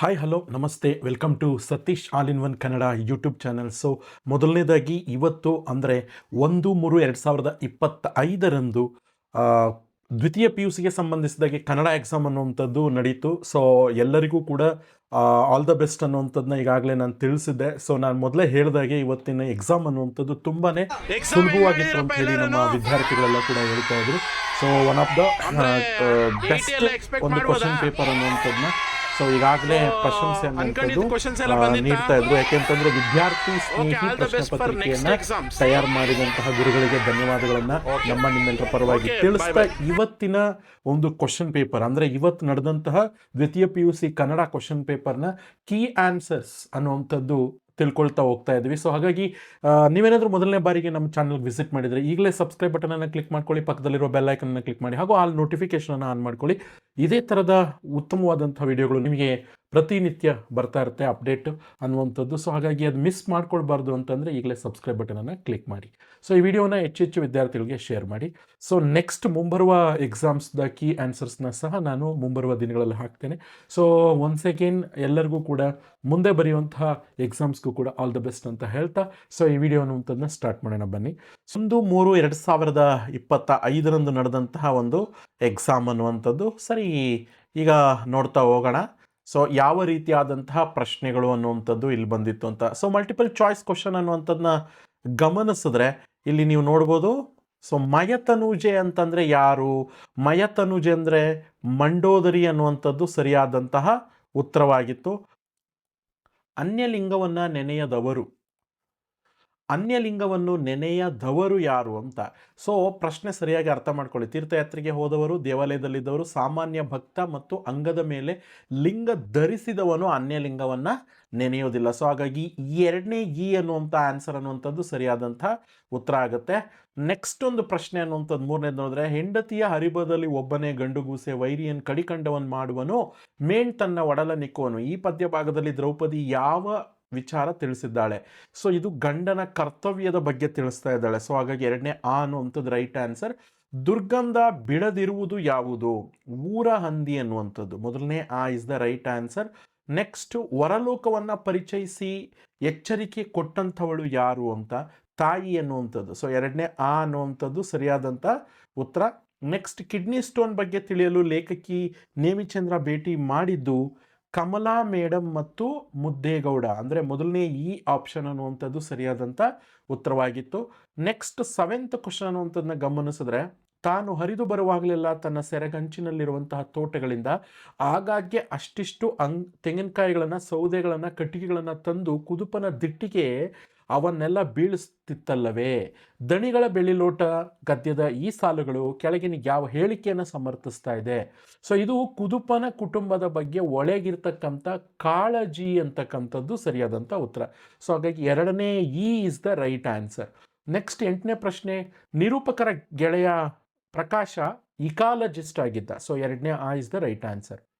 Hi hello ನಮಸ್ತೆ. Welcome to Satish all in one Kannada YouTube channel so ಮೊದಲನೇದಾಗಿ ಇವತ್ತು ಅಂದರೆ ಒಂದು ಮೂರು ಎರಡು ಸಾವಿರದ ಇಪ್ಪತ್ತ ಐದರಂದು ದ್ವಿತೀಯ ಪಿ ಯು ಸಿಗೆ ಸಂಬಂಧಿಸಿದಾಗೆ ಕನ್ನಡ ಎಕ್ಸಾಮ್ ಅನ್ನುವಂಥದ್ದು ನಡೀತು. ಸೊ ಎಲ್ಲರಿಗೂ ಕೂಡ ಆಲ್ ದ ಬೆಸ್ಟ್ ಅನ್ನುವಂಥದ್ದನ್ನ ಈಗಾಗಲೇ ನಾನು ತಿಳಿಸಿದ್ದೆ. ಸೊ ನಾನು ಮೊದಲೇ ಹೇಳಿದಾಗೆ ಇವತ್ತಿನ ಎಕ್ಸಾಮ್ ಅನ್ನುವಂಥದ್ದು ತುಂಬಾ ಸುಲಭವಾಗಿತ್ತು ಅಂತ ಹೇಳಿ ನಮ್ಮ ವಿದ್ಯಾರ್ಥಿಗಳೆಲ್ಲ ಕೂಡ ಹೇಳ್ತಾ ಇದ್ರು. So one of the best ಒಂದು ಕ್ವಶನ್ ಪೇಪರ್ ಅನ್ನುವಂಥದ್ದನ್ನ ಸೊ ಈಗಾಗಲೇ ಪ್ರಶಂಸೆ ಅನ್ಕೊಂಡಿದ್ದ ಅನ್ನುವಂಥದ್ದು questions ಎಲ್ಲ ಆ, ನೀಡ್ತಾ ಇದ್ರು. ಯಾಕೆಂತಂದ್ರೆ ವಿದ್ಯಾರ್ಥಿ ಸ್ನೇಹಿ ಪ್ರಶ್ನೆ ಪತ್ರಿಕೆಯನ್ನ ತಯಾರು ಮಾಡಿದಂತಹ ಗುರುಗಳಿಗೆ ಧನ್ಯವಾದಗಳನ್ನ ನಮ್ಮ ನಿಮ್ಮೆಲ್ಲರ ಪರವಾಗಿ ತಿಳಿಸ್ತಾ. ಇವತ್ತಿನ ಒಂದು ಕ್ವಶನ್ ಪೇಪರ್ ಅಂದ್ರೆ ಇವತ್ತು ನಡೆದಂತಹ ದ್ವಿತೀಯ P U C Kannada question ಪೇಪರ್ನ ಕೀ ಆನ್ಸರ್ಸ್ ಅನ್ನುವಂಥದ್ದು ತಿಳ್ಕೊಳ್ತಾ ಹೋಗ್ತಾ ಇದ್ವಿ ಸೊ ಹಾಗಾಗಿ ನೀವೇನಾದರೂ ಮೊದಲನೇ ಬಾರಿಗೆ ನಮ್ಮ ಚಾನಲ್ಗೆ ವಿಸಿಟ್ ಮಾಡಿದರೆ ಈಗಲೇ ಸಬ್ಸ್ಕ್ರೈಬ್ ಬಟನನ್ನು ಕ್ಲಿಕ್ ಮಾಡ್ಕೊಳ್ಳಿ, ಪಕ್ಕದಲ್ಲಿರೋ ಬೆಲ್ ಐಕನನ್ನು ಅನ್ನು ಕ್ಲಿಕ್ ಮಾಡಿ, ಹಾಗೂ ಆ ನೋಟಿಫಿಕೇಷನನ್ನು ಆನ್ ಮಾಡ್ಕೊಳ್ಳಿ. ಇದೇ ಥರದ ಉತ್ತಮವಾದಂಥ ವಿಡಿಯೋಗಳು ನಿಮಗೆ ಪ್ರತಿನಿತ್ಯ ಬರ್ತಾ ಇರುತ್ತೆ ಅಪ್ಡೇಟ್ ಅನ್ನುವಂಥದ್ದು. ಸೊ ಹಾಗಾಗಿ ಅದು ಮಿಸ್ ಮಾಡ್ಕೊಳ್ಬಾರ್ದು ಅಂತಂದರೆ ಈಗಲೇ ಸಬ್ಸ್ಕ್ರೈಬ್ ಬಟನನ್ನು ಕ್ಲಿಕ್ ಮಾಡಿ. ಸೊ ಈ ವಿಡಿಯೋನ ಹೆಚ್ಚು ಹೆಚ್ಚು ವಿದ್ಯಾರ್ಥಿಗಳಿಗೆ ಶೇರ್ ಮಾಡಿ. ಸೊ ನೆಕ್ಸ್ಟ್ ಮುಂಬರುವ ಎಕ್ಸಾಮ್ಸ್ದ ಕೀ ಆನ್ಸರ್ಸ್ನ ಸಹ ನಾನು ಮುಂಬರುವ ದಿನಗಳಲ್ಲಿ ಹಾಕ್ತೇನೆ. ಸೊ ಒನ್ಸ್ ಅಗೇನ್ ಎಲ್ಲರಿಗೂ ಕೂಡ ಮುಂದೆ ಬರೆಯುವಂತಹ ಎಕ್ಸಾಮ್ಸ್ಗೂ ಕೂಡ ಆಲ್ ದ ಬೆಸ್ಟ್ ಅಂತ ಹೇಳ್ತಾ ಸೊ ಈ ವಿಡಿಯೋ ಅನ್ನುವಂಥದ್ದನ್ನ ಸ್ಟಾರ್ಟ್ ಮಾಡೋಣ ಬನ್ನಿ. ಒಂದು ಮೂರು ಎರಡು ಸಾವಿರದ ಇಪ್ಪತ್ತ ಐದರಂದು ನಡೆದಂತಹ ಒಂದು ಎಕ್ಸಾಮ್ ಅನ್ನುವಂಥದ್ದು. ಸರಿ, ಈಗ ನೋಡ್ತಾ ಹೋಗೋಣ. ಸೊ ಯಾವ ರೀತಿಯಾದಂತಹ ಪ್ರಶ್ನೆಗಳು ಅನ್ನುವಂಥದ್ದು ಇಲ್ಲಿ ಬಂದಿತ್ತು ಅಂತ. ಸೊ ಮಲ್ಟಿಪಲ್ ಚಾಯ್ಸ್ ಕ್ವಶನ್ ಅನ್ನುವಂಥದ್ದನ್ನ ಗಮನಿಸಿದ್ರೆ ಇಲ್ಲಿ ನೀವು ನೋಡ್ಬೋದು. ಸೊ ಮಯತನುಜೆ ಅಂತಂದ್ರೆ ಯಾರು? ಮಯತನುಜೆ ಅಂದರೆ ಮಂಡೋದರಿ ಅನ್ನುವಂಥದ್ದು ಸರಿಯಾದಂತಹ ಉತ್ತರವಾಗಿತ್ತು. ಅನ್ಯಲಿಂಗವನ್ನ ನೆನೆಯದವರು. ಅನ್ಯಲಿಂಗವನ್ನು ನೆನೆಯದವರು ಯಾರು ಅಂತ. ಸೊ ಪ್ರಶ್ನೆ ಸರಿಯಾಗಿ ಅರ್ಥ ಮಾಡ್ಕೊಳ್ಳಿ. ತೀರ್ಥಯಾತ್ರೆಗೆ ಹೋದವರು, ದೇವಾಲಯದಲ್ಲಿದ್ದವರು, ಸಾಮಾನ್ಯ ಭಕ್ತ ಮತ್ತು ಅಂಗದ ಮೇಲೆ ಲಿಂಗ ಧರಿಸಿದವನು ಅನ್ಯಲಿಂಗವನ್ನು ನೆನೆಯೋದಿಲ್ಲ. ಸೊ ಹಾಗಾಗಿ ಎರಡನೇ ಈ ಅನ್ನುವಂಥ ಆನ್ಸರ್ ಅನ್ನುವಂಥದ್ದು ಸರಿಯಾದಂಥ ಉತ್ತರ ಆಗುತ್ತೆ. ನೆಕ್ಸ್ಟ್ ಒಂದು ಪ್ರಶ್ನೆ ಅನ್ನುವಂಥದ್ದು, ಮೂರನೇದು ನೋಡಿದ್ರೆ, ಹೆಂಡತಿಯ ಹರಿಬದಲ್ಲಿ ಒಬ್ಬನೇ ಗಂಡುಗೂಸೆ ವೈರಿಯನ್ ಕಡಿಕಂಡವನ್ನು ಮಾಡುವನು, ಮೇಣ್ ತನ್ನ ಒಡಲ ನಿಕ್ಕುವನು. ಈ ಪದ್ಯ ಭಾಗದಲ್ಲಿ ದ್ರೌಪದಿ ಯಾವ ವಿಚಾರ ತಿಳಿಸಿದ್ದಾಳೆ. ಸೊ ಇದು ಗಂಡನ ಕರ್ತವ್ಯದ ಬಗ್ಗೆ ತಿಳಿಸ್ತಾ ಇದ್ದಾಳೆ. ಸೊ ಹಾಗಾಗಿ ಎರಡನೇ ಆ ಅನ್ನುವಂಥದ್ದು ರೈಟ್ ಆನ್ಸರ್ ದುರ್ಗಂಧ ಬಿಡದಿರುವುದು ಯಾವುದು? ಊರ ಹಂದಿ ಅನ್ನುವಂಥದ್ದು. ಮೊದಲನೇ ಆ is the right answer next ವರಲೋಕವನ್ನ ಪರಿಚಯಿಸಿ. ಎಚ್ಚರಿಕೆ ಕೊಟ್ಟಂಥವಳು ಯಾರು ಅಂತ? ತಾಯಿ ಅನ್ನುವಂಥದ್ದು. ಸೊ ಎರಡನೇ ಆ ಅನ್ನುವಂಥದ್ದು ಸರಿಯಾದಂಥ ಉತ್ತರ. ನೆಕ್ಸ್ಟ್ ಕಿಡ್ನಿ ಸ್ಟೋನ್ ಬಗ್ಗೆ ತಿಳಿಯಲು ಲೇಖಕಿ ನೇಮಿಚಂದ್ರ ಭೇಟಿ ಮಾಡಿದ್ದು. ಕಮಲಾ ಮೇಡಮ್ ಮತ್ತು ಮುದ್ದೇಗೌಡ, ಅಂದರೆ ಮೊದಲನೇ ಈ ಆಪ್ಷನ್ ಅನ್ನುವಂಥದ್ದು ಸರಿಯಾದಂಥ ಉತ್ತರವಾಗಿತ್ತು. ನೆಕ್ಸ್ಟ್ ಸೆವೆಂತ್ ಕ್ವಶನ್ ಅನ್ನುವಂಥದ್ದನ್ನ ಗಮನಿಸಿದ್ರೆ, ತಾನು ಹರಿದು ಬರುವಾಗಲೆಲ್ಲ ತನ್ನ ಸೆರೆಗಂಚಿನಲ್ಲಿರುವಂತಹ ತೋಟಗಳಿಂದ ಆಗಾಗ್ಗೆ ಅಷ್ಟಿಷ್ಟು ಅಂಗ್ ತೆಂಗಿನಕಾಯಿಗಳನ್ನು, ಸೌದೆಗಳನ್ನು, ಕಟ್ಟಿಗೆಗಳನ್ನು ತಂದು ಕುದುಪನ ದಿಟ್ಟಿಗೆ ಅವನ್ನೆಲ್ಲ ಬೀಳಿಸ್ತಿತ್ತಲ್ಲವೇ? ದಣಿಗಳ ಬೆಳ್ಳಿಲೋಟ ಗದ್ಯದ ಈ ಸಾಲುಗಳು ಕೆಳಗಿನ ಯಾವ ಹೇಳಿಕೆಯನ್ನು ಸಮರ್ಥಿಸ್ತಾ ಇದೆ? ಸೊ ಇದು ಕುದುಪನ ಕುಟುಂಬದ ಬಗ್ಗೆ ಒಳಗಿರ್ತಕ್ಕಂಥ ಕಾಳಜಿ ಅಂತಕ್ಕಂಥದ್ದು ಸರಿಯಾದಂಥ ಉತ್ತರ. ಸೊ ಹಾಗಾಗಿ ಎರಡನೇ E is the right answer next ಎಂಟನೇ ಪ್ರಶ್ನೆ, ನಿರೂಪಕರ ಗೆಳೆಯ ಪ್ರಕಾಶ ಇಕಾಲಜಿಸ್ಟ್ ಆಗಿದ್ದ. ಸೊ ಎರಡನೇ ಆ is the right answer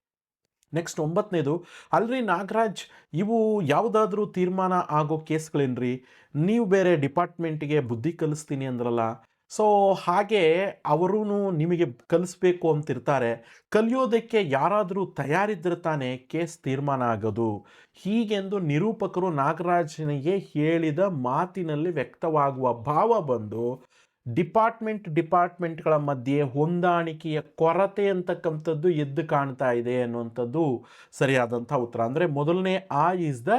next ಒಂಬತ್ತನೇದು, ಅಲ್ರಿ ನಾಗರಾಜ್, ಇವು ಯಾವುದಾದ್ರೂ ತೀರ್ಮಾನ ಆಗೋ ಕೇಸ್ಗಳೇನ್ರಿ? ನೀವು ಬೇರೆ ಡಿಪಾರ್ಟ್ಮೆಂಟಿಗೆ ಬುದ್ಧಿ ಕಲಿಸ್ತೀನಿ ಅಂದ್ರಲ್ಲ. ಸೊ ಹಾಗೆ ಅವರೂ ನಿಮಗೆ ಕಲಿಸ್ಬೇಕು ಅಂತಿರ್ತಾರೆ. ಕಲಿಯೋದಕ್ಕೆ ಯಾರಾದರೂ ತಯಾರಿದ್ರೆ ತಾನೇ ಕೇಸ್ ತೀರ್ಮಾನ ಆಗೋದು. ಹೀಗೆಂದು ನಿರೂಪಕರು ನಾಗರಾಜನಿಗೆ ಹೇಳಿದ ಮಾತಿನಲ್ಲಿ ವ್ಯಕ್ತವಾಗುವ ಭಾವ ಬಂದು ಡಿಪಾರ್ಟ್ಮೆಂಟ್ ಡಿಪಾರ್ಟ್ಮೆಂಟ್ಗಳ ಮಧ್ಯೆ ಹೊಂದಾಣಿಕೆಯ ಕೊರತೆ ಅಂತಕ್ಕಂಥದ್ದು ಎದ್ದು ಕಾಣ್ತಾ ಇದೆ ಅನ್ನುವಂಥದ್ದು ಸರಿಯಾದಂಥ ಉತ್ತರ. ಅಂದರೆ ಮೊದಲನೇ ಆ ಈಸ್ ದ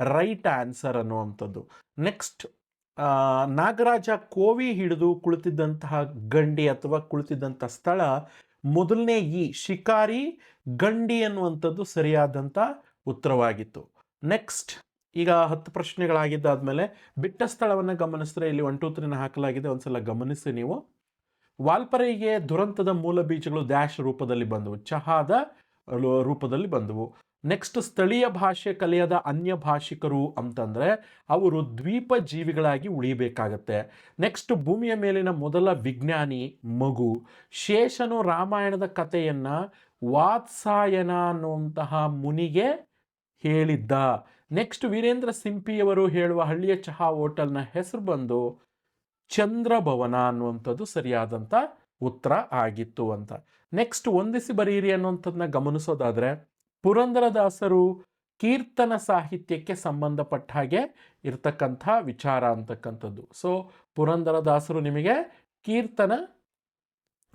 ರೈಟ್ ಆನ್ಸರ್ ಅನ್ನುವಂಥದ್ದು. ನೆಕ್ಸ್ಟ್ ನಾಗರಾಜ ಕೋವಿ ಹಿಡಿದು ಕುಳಿತಿದ್ದಂತಹ ಗಂಡಿ ಅಥವಾ ಕುಳಿತಿದ್ದಂಥ ಸ್ಥಳ ಮೊದಲನೇ ಈ, ಶಿಕಾರಿ ಗಂಡಿ ಅನ್ನುವಂಥದ್ದು ಸರಿಯಾದಂಥ ಉತ್ತರವಾಗಿತ್ತು. ನೆಕ್ಸ್ಟ್ ಈಗ ಹತ್ತು ಪ್ರಶ್ನೆಗಳಾಗಿದ್ದಾದ್ಮೇಲೆ ಬಿಟ್ಟ ಸ್ಥಳವನ್ನು ಗಮನಿಸಿದ್ರೆ ಇಲ್ಲಿ ಒನ್ ಟೂ ತ್ರೀನ ಹಾಕಲಾಗಿದೆ. ಒಂದ್ಸಲ ಗಮನಿಸಿ ನೀವು. ವಾಲ್ಪರೆಗೆ ದುರಂತದ ಮೂಲ ಬೀಜಗಳು ಡ್ಯಾಶ್ ರೂಪದಲ್ಲಿ ಬಂದವು. ಚಹಾದ ರೂಪದಲ್ಲಿ ಬಂದವು. ನೆಕ್ಸ್ಟ್ ಸ್ಥಳೀಯ ಭಾಷೆ ಕಲಿಯದ ಅನ್ಯ ಭಾಷಿಕರು ಅಂತಂದ್ರೆ ಅವರು ದ್ವೀಪ ಜೀವಿಗಳಾಗಿ ಉಳಿಬೇಕಾಗತ್ತೆ ನೆಕ್ಸ್ಟ್ ಭೂಮಿಯ ಮೇಲಿನ ಮೊದಲ ವಿಜ್ಞಾನಿ ಮಗು. ಶೇಷನು ರಾಮಾಯಣದ ಕಥೆಯನ್ನು ವಾತ್ಸಾಯನ ಅನ್ನುವಂತಹ ಮುನಿಗೆ ಹೇಳಿದ್ದ. ನೆಕ್ಸ್ಟ್ ವೀರೇಂದ್ರ ಸಿಂಪಿಯವರು ಹೇಳುವ ಹಳ್ಳಿಯ ಚಹಾ ಹೋಟೆಲ್ನ ಹೆಸರು ಬಂದು ಚಂದ್ರಭವನ ಅನ್ನುವಂಥದ್ದು ಸರಿಯಾದಂಥ ಉತ್ತರ ಆಗಿತ್ತು ಅಂತ. ನೆಕ್ಸ್ಟ್ ಒಂದಿಸಿ ಬರೀರಿ ಅನ್ನುವಂಥದ್ದನ್ನ ಗಮನಿಸೋದಾದ್ರೆ ಪುರಂದರದಾಸರು ಕೀರ್ತನ ಸಾಹಿತ್ಯಕ್ಕೆ ಸಂಬಂಧಪಟ್ಟ ಹಾಗೆ ಇರ್ತಕ್ಕಂಥ ವಿಚಾರ ಅಂತಕ್ಕಂಥದ್ದು. ಸೊ ಪುರಂದರದಾಸರು ನಿಮಗೆ ಕೀರ್ತನ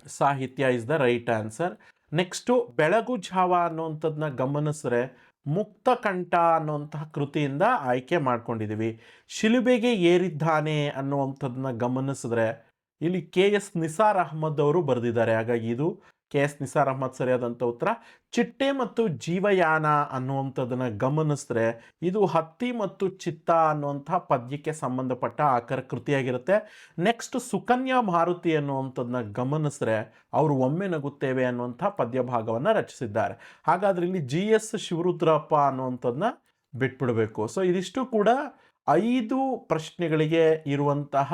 ಸಾಹಿತ್ಯ is the right answer next ಬೆಳಗು ಜಾವ ಅನ್ನುವಂಥದ್ದನ್ನ ಗಮನಿಸಿದ್ರೆ ಮುಕ್ತ ಕಂಠ ಅನ್ನುವಂತಹ ಕೃತಿಯಿಂದ ಆಯ್ಕೆ ಮಾಡ್ಕೊಂಡಿದ್ದೀವಿ ಶಿಲುಬೆಗೆ ಏರಿದ್ದಾನೆ ಅನ್ನುವಂಥದ್ದನ್ನ ಗಮನಿಸಿದ್ರೆ ಇಲ್ಲಿ ಕೆ ಎಸ್ ನಿಸಾರ್ ಅಹಮದ್ ಅವರು ಬರೆದಿದ್ದಾರೆ. ಹಾಗಾಗಿ ಇದು ಕೆ ಎಸ್ ನಿಸಾರ್ ಅಹಮದ್ ಸರಿಯಾದಂಥ ಉತ್ತರ. ಚಿಟ್ಟೆ ಮತ್ತು ಜೀವಯಾನ ಅನ್ನುವಂಥದ್ದನ್ನು ಗಮನಿಸಿದ್ರೆ ಇದು ಹತ್ತಿ ಮತ್ತು ಚಿತ್ತ ಅನ್ನುವಂಥ ಪದ್ಯಕ್ಕೆ ಸಂಬಂಧಪಟ್ಟ ಆಕರ ಕೃತಿಯಾಗಿರುತ್ತೆ. ನೆಕ್ಸ್ಟ್ ಸುಕನ್ಯಾ ಮಾರುತಿ ಅನ್ನುವಂಥದ್ದನ್ನ ಗಮನಿಸಿದ್ರೆ ಅವರು ಒಮ್ಮೆ ನಗುತ್ತೇವೆ ಅನ್ನುವಂಥ ಪದ್ಯ ಭಾಗವನ್ನು ರಚಿಸಿದ್ದಾರೆ. ಹಾಗಾದ್ರೆ ಇಲ್ಲಿ ಜಿ ಎಸ್ ಶಿವರುದ್ರಪ್ಪ ಅನ್ನುವಂಥದ್ದನ್ನ ಬಿಟ್ಬಿಡಬೇಕು. ಸೊ ಇದಿಷ್ಟು ಕೂಡ ಐದು ಪ್ರಶ್ನೆಗಳಿಗೆ ಇರುವಂತಹ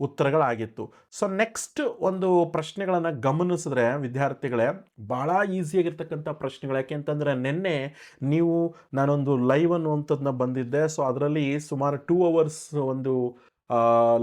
ಉತ್ತರಗಳಾಗಿತ್ತು. ಸೊ ನೆಕ್ಸ್ಟ್ ಒಂದು ಪ್ರಶ್ನೆಗಳನ್ನು ಗಮನಿಸಿದ್ರೆ ವಿದ್ಯಾರ್ಥಿಗಳೇ ಭಾಳ ಈಸಿಯಾಗಿರ್ತಕ್ಕಂಥ ಪ್ರಶ್ನೆಗಳು ಯಾಕೆ ಅಂತಂದರೆ ನಿನ್ನೆ ನೀವು ನಾನೊಂದು ಲೈವ್ ಅನ್ನುವಂಥದ್ದನ್ನ ಬಂದಿದ್ದೆ. ಸೊ ಅದರಲ್ಲಿ ಸುಮಾರು ಟೂ ಅವರ್ಸ್ ಒಂದು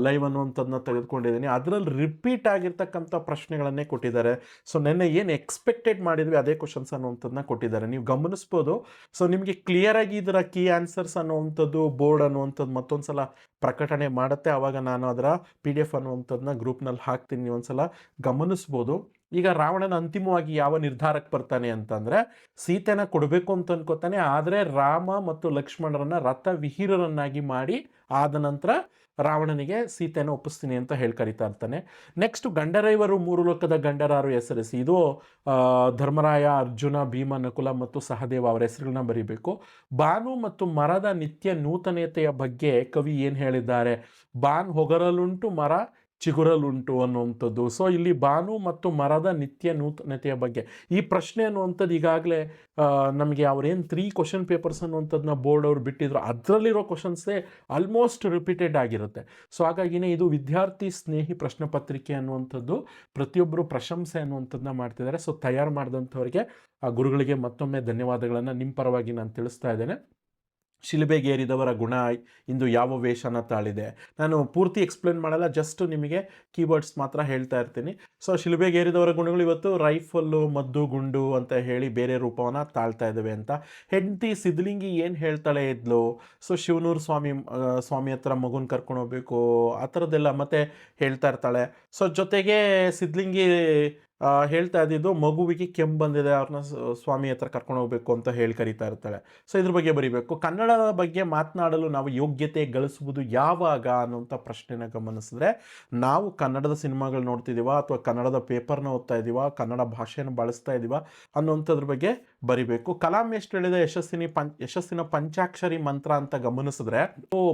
ಲೈವ್ ಅನ್ನುವಂಥದ್ದನ್ನ ತೆಗೆದುಕೊಂಡಿದ್ದೀನಿ. ಅದರಲ್ಲಿ ರಿಪೀಟ್ ಆಗಿರ್ತಕ್ಕಂಥ ಪ್ರಶ್ನೆಗಳನ್ನೇ ಕೊಟ್ಟಿದ್ದಾರೆ. ಸೊ ನೆನ್ನೆ ಏನು ಎಕ್ಸ್ಪೆಕ್ಟೆಡ್ ಮಾಡಿದ್ವಿ, ಅದೇ ಕ್ವಶನ್ಸ್ ಅನ್ನುವಂಥದ್ದನ್ನ ಕೊಟ್ಟಿದ್ದಾರೆ. ನೀವು ಗಮನಿಸ್ಬೋದು. ಸೊ ನಿಮಗೆ ಕ್ಲಿಯರ್ ಆಗಿ ಇದರ ಕೀ ಆನ್ಸರ್ಸ್ ಅನ್ನುವಂಥದ್ದು ಬೋರ್ಡ್ ಅನ್ನುವಂಥದ್ದು ಮತ್ತೊಂದು ಸಲ ಪ್ರಕಟಣೆ ಮಾಡುತ್ತೆ. ಆವಾಗ ನಾನು ಅದರ ಪಿ ಡಿ ಎಫ್ ಅನ್ನುವಂಥದ್ದನ್ನ ಗ್ರೂಪ್ನಲ್ಲಿ ಹಾಕ್ತೀನಿ. ಒಂದು ಒಂದ್ಸಲ ಗಮನಿಸ್ಬೋದು. ಈಗ ರಾವಣನ ಅಂತಿಮವಾಗಿ ಯಾವ ನಿರ್ಧಾರಕ್ಕೆ ಬರ್ತಾನೆ ಅಂತಂದರೆ, ಸೀತೆನ ಕೊಡಬೇಕು ಅಂತ ಅನ್ಕೋತಾನೆ. ಆದರೆ ರಾಮ ಮತ್ತು ಲಕ್ಷ್ಮಣರನ್ನ ರಥ ವಿಹೀರರನ್ನಾಗಿ ಮಾಡಿ ಆದ ನಂತರ ರಾವಣನಿಗೆ ಸೀತೆಯನ್ನು ಒಪ್ಪಿಸ್ತೀನಿ ಅಂತ ಹೇಳಿ ಕರಿತಾ ಇರ್ತಾನೆ. ನೆಕ್ಸ್ಟ್ ಗಂಡರೈವರು ಮೂರು ಲೋಕದ ಗಂಡರಾರು ಹೆಸರಿಸಿ, ಇದು ಧರ್ಮರಾಯ, ಅರ್ಜುನ, ಭೀಮ, ನಕುಲ ಮತ್ತು ಸಹದೇವ ಅವರ ಹೆಸರುಗಳನ್ನ ಬರೀಬೇಕು. ಬಾನು ಮತ್ತು ಮರದ ನಿತ್ಯ ನೂತನತೆಯ ಬಗ್ಗೆ ಕವಿ ಏನು ಹೇಳಿದ್ದಾರೆ. ಬಾನ್ ಹೊಗರಲುಂಟು, ಮರ ಚಿಗುರಲುಂಟು ಅನ್ನುವಂಥದ್ದು. ಸೊ ಇಲ್ಲಿ ಬಾನು ಮತ್ತು ಮರದ ನಿತ್ಯ ನೂತನತೆಯ ಬಗ್ಗೆ. ಈ ಪ್ರಶ್ನೆ ಅನ್ನುವಂಥದ್ದು ಈಗಾಗಲೇ ನಮಗೆ ಅವ್ರೇನು ತ್ರೀ ಕ್ವಶನ್ ಪೇಪರ್ಸ್ ಅನ್ನುವಂಥದ್ದನ್ನ ಬೋರ್ಡ್ ಅವರು ಬಿಟ್ಟಿದ್ರು, ಅದರಲ್ಲಿರೋ ಕ್ವಶನ್ಸೇ ಆಲ್ಮೋಸ್ಟ್ ರಿಪೀಟೆಡ್ ಆಗಿರುತ್ತೆ. ಸೊ ಹಾಗಾಗಿನೇ ಇದು ವಿದ್ಯಾರ್ಥಿ ಸ್ನೇಹಿ ಪ್ರಶ್ನೆ ಪತ್ರಿಕೆ ಅನ್ನುವಂಥದ್ದು. ಪ್ರತಿಯೊಬ್ಬರು ಪ್ರಶಂಸೆ ಅನ್ನುವಂಥದ್ದನ್ನ ಮಾಡ್ತಿದ್ದಾರೆ. ಸೊ ತಯಾರು ಮಾಡಿದಂಥವ್ರಿಗೆ, ಆ, ಗುರುಗಳಿಗೆ ಮತ್ತೊಮ್ಮೆ ಧನ್ಯವಾದಗಳನ್ನು. ನಿಮ್ಮ ಪರವಾಗಿ ನಾನು ತಿಳಿಸ್ತಾ ಇದ್ದೇನೆ. ಶಿಲುಬೆಗೇರಿದವರ ಗುಣ ಇಂದು ಯಾವ ವೇಷನ ತಾಳಿದೆ? ನಾನು ಪೂರ್ತಿ ಎಕ್ಸ್ಪ್ಲೇನ್ ಮಾಡಲ್ಲ ಜಸ್ಟ್ ನಿಮಗೆ ಕೀವರ್ಡ್ಸ್ ಮಾತ್ರ ಹೇಳ್ತಾ ಇರ್ತೀನಿ. ಸೊ ಶಿಲುಬೆಗೇರಿದವರ ಗುಣಗಳು ಇವತ್ತು ರೈಫಲ್ಲು, ಮದ್ದು, ಗುಂಡು ಅಂತ ಹೇಳಿ ಬೇರೆ ರೂಪವನ್ನು ತಾಳ್ತಾ ಇದ್ದಾವೆ ಅಂತ. ಹೆಂಡತಿ ಸಿದ್ಲಿಂಗಿ ಏನು ಹೇಳ್ತಾಳೆ ಇದ್ಲು? ಸೊ ಶಿವನೂರು ಸ್ವಾಮಿ ಸ್ವಾಮಿ ಹತ್ರ ಮಗುನ ಕರ್ಕೊಂಡು ಹೋಗ್ಬೇಕು, ಆ ಥರದ್ದೆಲ್ಲ ಮತ್ತೆ ಹೇಳ್ತಾ ಇರ್ತಾಳೆ. ಸೊ ಜೊತೆಗೆ ಸಿದ್ಲಿಂಗಿ ಹೇಳ್ತಾ ಇದ್ದಿದ್ದು ಮಗುವಿಗೆ ಕೆಮ್ಮು ಬಂದಿದೆ, ಅವ್ರನ್ನ ಸ್ವಾಮಿ ಹತ್ರ ಕರ್ಕೊಂಡು ಹೋಗ್ಬೇಕು ಅಂತ ಹೇಳಿ ಕರೀತಾ ಇರ್ತಾಳೆ. ಸೊ ಇದ್ರ ಬಗ್ಗೆ ಬರೀಬೇಕು. ಕನ್ನಡದ ಬಗ್ಗೆ ಮಾತನಾಡಲು ನಾವು ಯೋಗ್ಯತೆ ಗಳಿಸುವುದು ಯಾವಾಗ ಅನ್ನುವಂಥ ಪ್ರಶ್ನೆನ ಗಮನಿಸಿದ್ರೆ, ನಾವು ಕನ್ನಡದ ಸಿನಿಮಾಗಳು ನೋಡ್ತಿದ್ದೀವ ಅಥವಾ ಕನ್ನಡದ ಪೇಪರ್ನ ಓದ್ತಾ ಇದ್ದೀವ ಕನ್ನಡ ಭಾಷೆಯನ್ನು ಬಳಸ್ತಾ ಇದ್ದೀವ ಅನ್ನುವಂಥದ್ರ ಬಗ್ಗೆ ಬರಿಬೇಕು. ಕಲಾಂ ಎಷ್ಟು ಹೇಳಿದ ಯಶಸ್ಸಿನಿ ಪಂ, ಯಶಸ್ಸಿನ ಪಂಚಾಕ್ಷರಿ ಮಂತ್ರ ಅಂತ ಗಮನಿಸಿದ್ರೆ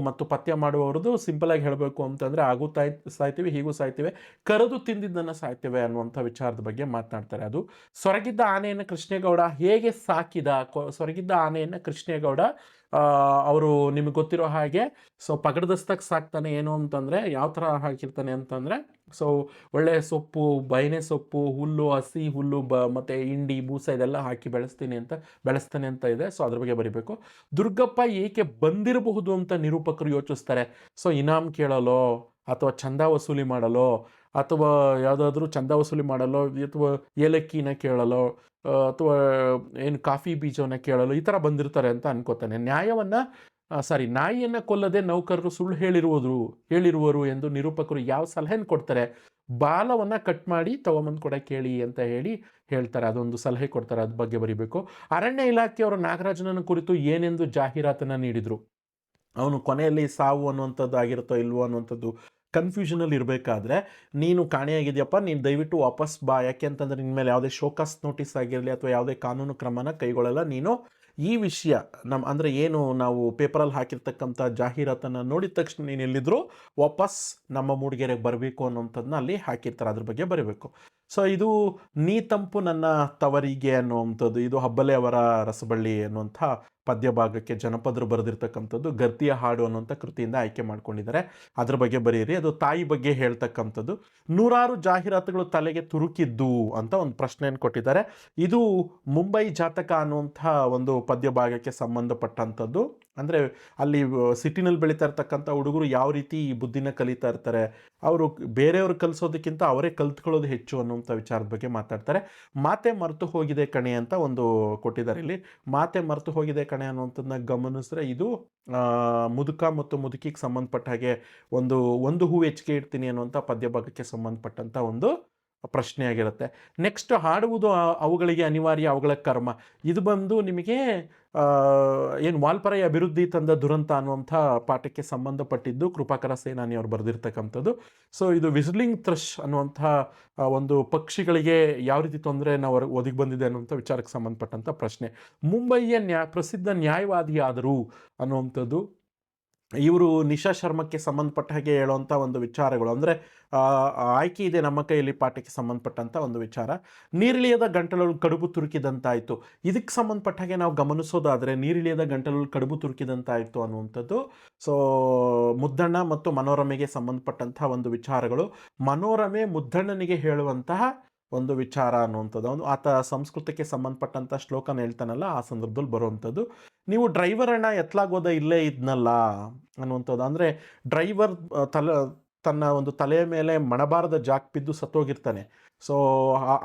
ಮತ್ತು ಪಥ್ಯ ಮಾಡುವವ್ರದ್ದು ಸಿಂಪಲ್ ಆಗಿ ಹೇಳಬೇಕು ಅಂತಂದ್ರೆ ಆಗೂ ತಾಯ್, ಸಾಯ್ತೀವಿ, ಹೀಗೂ ಸಾಯ್ತೀವಿ, ಕರೆದು ತಿಂದಿದ್ದನ್ನು ಸಾಯ್ತೇವೆ ಅನ್ನುವಂಥ ವಿಚಾರದ ಬಗ್ಗೆ ಮಾತನಾಡ್ತಾರೆ ಅದು. ಸೊರಗಿದ್ದ ಆನೆಯನ್ನು ಕೃಷ್ಣೇಗೌಡ ಹೇಗೆ ಸಾಕಿದ ಸೊರಗಿದ್ದ ಆನೆಯನ್ನು ಕೃಷ್ಣೇಗೌಡ ಅವರು ನಿಮಗೆ ಗೊತ್ತಿರೋ ಹಾಗೆ ಸೊ ಪಗಡದಸ್ತಕ್ಕೆ ಸಾಕ್ತಾನೆ ಏನು ಅಂತಂದರೆ, ಯಾವ ಥರ ಹಾಕಿರ್ತಾನೆ ಅಂತಂದರೆ ಸೊ ಒಳ್ಳೆ ಸೊಪ್ಪು ಬಯನೆ ಸೊಪ್ಪು, ಹುಲ್ಲು, ಹಸಿ ಹುಲ್ಲು, ಬ, ಮತ್ತು ಇಂಡಿ ಬೂಸ ಇದೆಲ್ಲ ಹಾಕಿ ಬೆಳೆಸ್ತೀನಿ ಅಂತ, ಬೆಳೆಸ್ತಾನೆ ಅಂತ ಇದೆ ಸೊ ಅದ್ರ ಬಗ್ಗೆ ಬರೀಬೇಕು. ದುರ್ಗಪ್ಪ ಏಕೆ ಬಂದಿರಬಹುದು ಅಂತ ನಿರೂಪಕರು ಯೋಚಿಸ್ತಾರೆ? ಸೊ ಇನಾಮ್ ಕೇಳಲೋ, ಅಥವಾ ಚಂದ ವಸೂಲಿ ಮಾಡಲು ಅಥವಾ ಯಾವುದಾದ್ರೂ ಚಂದ ವಸೂಲಿ ಮಾಡಲ್ಲೋ, ಅಥವಾ ಏಲಕ್ಕಿನ ಕೇಳಲ್ಲೋ ಅಥವಾ ಏನು ಕಾಫಿ ಬೀಜವನ್ನು ಕೇಳಲು ಈ ಥರ ಬಂದಿರ್ತಾರೆ ಅಂತ ಅನ್ಕೋತಾನೆ. ನ್ಯಾಯವನ್ನು ಸಾರಿ ನಾಯಿಯನ್ನು ಕೊಲ್ಲದೆ ನೌಕರರು ಸುಳ್ಳು ಹೇಳಿರುವುದು, ಹೇಳಿರುವರು ಎಂದು ನಿರೂಪಕರು ಯಾವ ಸಲಹೆನ ಕೊಡ್ತಾರೆ? ಬಾಲವನ್ನು ಕಟ್ ಮಾಡಿ ತಗೊಂಬಂದು ಕೂಡ ಕೇಳಿ ಅಂತ ಹೇಳಿ ಹೇಳ್ತಾರೆ. ಅದೊಂದು ಸಲಹೆ ಕೊಡ್ತಾರೆ. ಅದ್ರ ಬಗ್ಗೆ ಬರಿಬೇಕು. ಅರಣ್ಯ ಇಲಾಖೆಯವರು ನಾಗರಾಜನನ್ನು ಕುರಿತು ಏನೆಂದು ಜಾಹೀರಾತನ್ನು ನೀಡಿದರು? ಅವನು ಕೊನೆಯಲ್ಲಿ ಸಾವು ಅನ್ನುವಂಥದ್ದು ಆಗಿರುತ್ತೋ ಇಲ್ವೋ ಅನ್ನುವಂಥದ್ದು ಕನ್ಫ್ಯೂಷನಲ್ಲಿ ಇರಬೇಕಾದ್ರೆ, ನೀನು ಕಾಣೆಯಾಗಿದೆಯಪ್ಪ, ನೀನು ದಯವಿಟ್ಟು ವಾಪಸ್ ಬಾ. ಯಾಕೆ ಅಂತಂದ್ರೆ ನಿನ್ನ ಮೇಲೆ ಯಾವುದೇ ಶೋಕಾಸ್ ನೋಟಿಸ್ ಆಗಿರಲಿ ಅಥವಾ ಯಾವುದೇ ಕಾನೂನು ಕ್ರಮನ ಕೈಗೊಳ್ಳಲ್ಲ, ನೀನು ಈ ವಿಷಯ ನಮ್ಮ ಅಂದರೆ ಏನು ನಾವು ಪೇಪರಲ್ಲಿ ಹಾಕಿರ್ತಕ್ಕಂಥ ಜಾಹೀರಾತನ್ನು ನೋಡಿದ ತಕ್ಷಣ ನೀನು ಎಲ್ಲಿದ್ರು ವಾಪಸ್ ನಮ್ಮ ಮೂಡಿಗೆರೆಗೆ ಬರಬೇಕು ಅನ್ನೋಂಥದ್ದನ್ನ ಅಲ್ಲಿ ಹಾಕಿರ್ತಾರೆ. ಅದ್ರ ಬಗ್ಗೆ ಬರಬೇಕು. ಸೊ ಇದು ನೀ ತಂಪು ನನ್ನ ತವರಿಗೆ ಅನ್ನುವಂಥದ್ದು, ಇದು ಹಬ್ಬಲೆ ಅವರ ರಸಬಳ್ಳಿ ಅನ್ನುವಂಥ ಪದ್ಯ ಭಾಗಕ್ಕೆ ಜನಪದರು ಬರೆದಿರ್ತಕ್ಕಂಥದ್ದು, ಗರ್ತಿಯ ಹಾಡು ಅನ್ನುವಂಥ ಕೃತಿಯಿಂದ ಆಯ್ಕೆ ಮಾಡ್ಕೊಂಡಿದ್ದಾರೆ. ಅದ್ರ ಬಗ್ಗೆ ಬರೀರಿ. ಅದು ತಾಯಿ ಬಗ್ಗೆ ಹೇಳ್ತಕ್ಕಂಥದ್ದು. ನೂರಾರು ಜಾಹೀರಾತುಗಳು ತಲೆಗೆ ತುರುಕಿದ್ದು ಅಂತ ಒಂದು ಪ್ರಶ್ನೆಯನ್ನು ಕೊಟ್ಟಿದ್ದಾರೆ. ಇದು ಮುಂಬೈ ಜಾತಕ ಅನ್ನುವಂಥ ಒಂದು ಪದ್ಯ ಭಾಗಕ್ಕೆ ಸಂಬಂಧಪಟ್ಟಂಥದ್ದು. ಅಂದರೆ ಅಲ್ಲಿ ಸಿಟಿನಲ್ಲಿ ಬೆಳೀತಾ ಇರ್ತಕ್ಕಂಥ ಹುಡುಗರು ಯಾವ ರೀತಿ ಈ ಬುದ್ಧಿನ ಕಲಿತಾ ಇರ್ತಾರೆ, ಅವರು ಬೇರೆಯವರು ಕಲಿಸೋದಕ್ಕಿಂತ ಅವರೇ ಕಲ್ತ್ಕೊಳ್ಳೋದು ಹೆಚ್ಚು ಅನ್ನೋ ಅನ್ನುವಂಥ ವಿಚಾರದ ಬಗ್ಗೆ ಮಾತಾಡ್ತಾರೆ. ಮಾತೆ ಮರೆತು ಹೋಗಿದೆ ಕಣೆ ಅಂತ ಒಂದು ಕೊಟ್ಟಿದ್ದಾರೆ ಇಲ್ಲಿ. ಮಾತೆ ಮರೆತು ಹೋಗಿದೆ ಕಣೆ ಅನ್ನುವಂಥದ್ದನ್ನ ಗಮನಿಸಿದ್ರೆ ಇದು ಮುದುಕ ಮತ್ತು ಮುದುಕಿಗೆ ಸಂಬಂಧಪಟ್ಟ ಹಾಗೆ ಒಂದು ಒಂದು ಹೂ ಹೆಚ್ಚಿಗೆ ಇಡ್ತೀನಿ ಅನ್ನುವಂಥ ಪದ್ಯ ಭಾಗಕ್ಕೆ ಸಂಬಂಧಪಟ್ಟಂಥ ಒಂದು ಪ್ರಶ್ನೆಯಾಗಿರುತ್ತೆ. ನೆಕ್ಸ್ಟ್ ಹಾಡುವುದು ಅವುಗಳಿಗೆ ಅನಿವಾರ್ಯ, ಅವುಗಳ ಕರ್ಮ. ಇದು ಬಂದು ನಿಮಗೆ ಏನು ವಾಲ್ಪರೆಯ ಅಭಿವೃದ್ಧಿ ತಂದ ದುರಂತ ಅನ್ನುವಂಥ ಪಾಠಕ್ಕೆ ಸಂಬಂಧಪಟ್ಟಿದ್ದು ಕೃಪಾಕರ ಸೇನಾನಿ ಅವರು ಬರೆದಿರ್ತಕ್ಕಂಥದ್ದು. ಸೊ ಇದು ವಿಸ್ಲಿಂಗ್ ಥ್ರಶ್ ಅನ್ನುವಂಥ ಒಂದು ಪಕ್ಷಿಗಳಿಗೆ ಯಾವ ರೀತಿ ತೊಂದರೆ ನಾವು ಒದಗಿ ಬಂದಿದೆ ಅನ್ನುವಂಥ ವಿಚಾರಕ್ಕೆ ಸಂಬಂಧಪಟ್ಟಂಥ ಪ್ರಶ್ನೆ. ಮುಂಬಯಿಯ ನ್ಯಾ, ಪ್ರಸಿದ್ಧ ನ್ಯಾಯವಾದಿಯಾದರು ಅನ್ನುವಂಥದ್ದು ಇವರು ನಿಶಾ ಶರ್ಮಕ್ಕೆ ಸಂಬಂಧಪಟ್ಟ ಹಾಗೆ ಹೇಳುವಂಥ ಒಂದು ವಿಚಾರಗಳು. ಅಂದರೆ ಆಯ್ಕೆ ಇದೆ ನಮ್ಮ ಕೈಯಲ್ಲಿ ಪಾಠಕ್ಕೆ ಸಂಬಂಧಪಟ್ಟಂಥ ಒಂದು ವಿಚಾರ. ನೀರಿಳಿಯದ ಗಂಟಲಲ್ಲಿ ಕಡುಬು ತುರುಕಿದಂತಾಯಿತು. ಇದಕ್ಕೆ ಸಂಬಂಧಪಟ್ಟ ಹಾಗೆ ನಾವು ಗಮನಿಸೋದಾದರೆ, ನೀರಿಳಿಯದ ಗಂಟಲಲ್ಲಿ ಕಡುಬು ತುರುಕಿದಂತಾಯಿತು ಅನ್ನುವಂಥದ್ದು. ಸೊ, ಮುದ್ದಣ್ಣ ಮತ್ತು ಮನೋರಮೆಗೆ ಸಂಬಂಧಪಟ್ಟಂತಹ ಒಂದು ವಿಚಾರಗಳು. ಮನೋರಮೆ ಮುದ್ದಣ್ಣನಿಗೆ ಹೇಳುವಂತಹ ಒಂದು ವಿಚಾರ ಅನ್ನುವಂಥದ್ದು. ಒಂದು ಆತ ಸಂಸ್ಕೃತಕ್ಕೆ ಸಂಬಂಧಪಟ್ಟಂಥ ಶ್ಲೋಕನ ಹೇಳ್ತಾನಲ್ಲ, ಆ ಸಂದರ್ಭದಲ್ಲಿ ಬರುವಂಥದ್ದು. ನೀವು ಡ್ರೈವರ್ ಅಣ್ಣ ಎತ್ಲಾಗೋದ ಇಲ್ಲೇ ಇದ್ನಲ್ಲ ಅನ್ನುವಂಥದ್ದು. ಅಂದರೆ ಡ್ರೈವರ್ ತಲೆ, ತನ್ನ ಒಂದು ತಲೆಯ ಮೇಲೆ ಮಣಬಾರದ ಜಾಕ್ ಬಿದ್ದು ಸತ್ತೋಗಿರ್ತಾನೆ. ಸೊ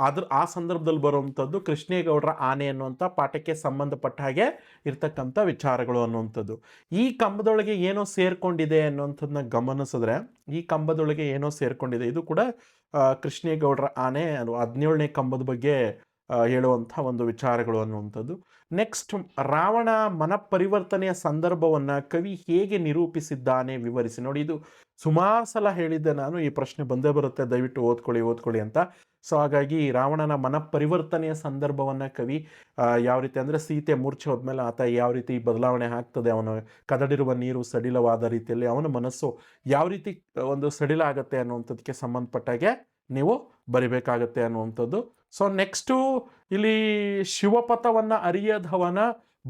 ಅದ್ರ ಆ ಸಂದರ್ಭದಲ್ಲಿ ಬರುವಂಥದ್ದು ಕೃಷ್ಣೇಗೌಡರ ಆನೆ ಅನ್ನುವಂಥ ಪಾಠಕ್ಕೆ ಸಂಬಂಧಪಟ್ಟ ಹಾಗೆ ಇರ್ತಕ್ಕಂಥ ವಿಚಾರಗಳು ಅನ್ನುವಂಥದ್ದು. ಈ ಕಂಬದೊಳಗೆ ಏನೋ ಸೇರ್ಕೊಂಡಿದೆ ಅನ್ನುವಂಥದ್ದನ್ನ ಗಮನಿಸಿದ್ರೆ, ಈ ಕಂಬದೊಳಗೆ ಏನೋ ಸೇರ್ಕೊಂಡಿದೆ. ಇದು ಕೂಡ ಕೃಷ್ಣೇಗೌಡರ ಆನೆ ಹದಿನೇಳನೇ ಕಂಬದ ಬಗ್ಗೆ ಹೇಳುವಂಥ ಒಂದು ವಿಚಾರಗಳು ಅನ್ನುವಂಥದ್ದು. ನೆಕ್ಸ್ಟ್ ರಾವಣ ಮನಪರಿವರ್ತನೆಯ ಸಂದರ್ಭವನ್ನು ಕವಿ ಹೇಗೆ ನಿರೂಪಿಸಿದ್ದಾನೆ ವಿವರಿಸಿ ನೋಡಿ. ಇದು ಸುಮಾರು ಸಲ ಹೇಳಿದ್ದೆ ನಾನು, ಈ ಪ್ರಶ್ನೆ ಬಂದೇ ಬರುತ್ತೆ, ದಯವಿಟ್ಟು ಓದ್ಕೊಳ್ಳಿ ಓದ್ಕೊಳ್ಳಿ ಅಂತ. ಸೊ ಹಾಗಾಗಿ ರಾವಣನ ಮನಪರಿವರ್ತನೆಯ ಸಂದರ್ಭವನ್ನು ಕವಿ ಯಾವ ರೀತಿ ಅಂದರೆ ಸೀತೆ ಮೂರ್ಛೆ ಹೋದ್ಮೇಲೆ ಆತ ಯಾವ ರೀತಿ ಬದಲಾವಣೆ ಆಗ್ತದೆ, ಅವನು ಕದಡಿರುವ ನೀರು ಸಡಿಲವಾದ ರೀತಿಯಲ್ಲಿ ಅವನ ಮನಸ್ಸು ಯಾವ ರೀತಿ, ಒಂದು ಸಡಿಲ ಆಗುತ್ತೆ ಅನ್ನುವಂಥದ್ದಕ್ಕೆ ಸಂಬಂಧಪಟ್ಟಾಗೆ ನೀವು ಬರಿಬೇಕಾಗತ್ತೆ ಅನ್ನುವಂಥದ್ದು. ಸೊ ನೆಕ್ಸ್ಟು ಇಲ್ಲಿ ಶಿವಪಥವನ್ನು ಅರಿಯದವನ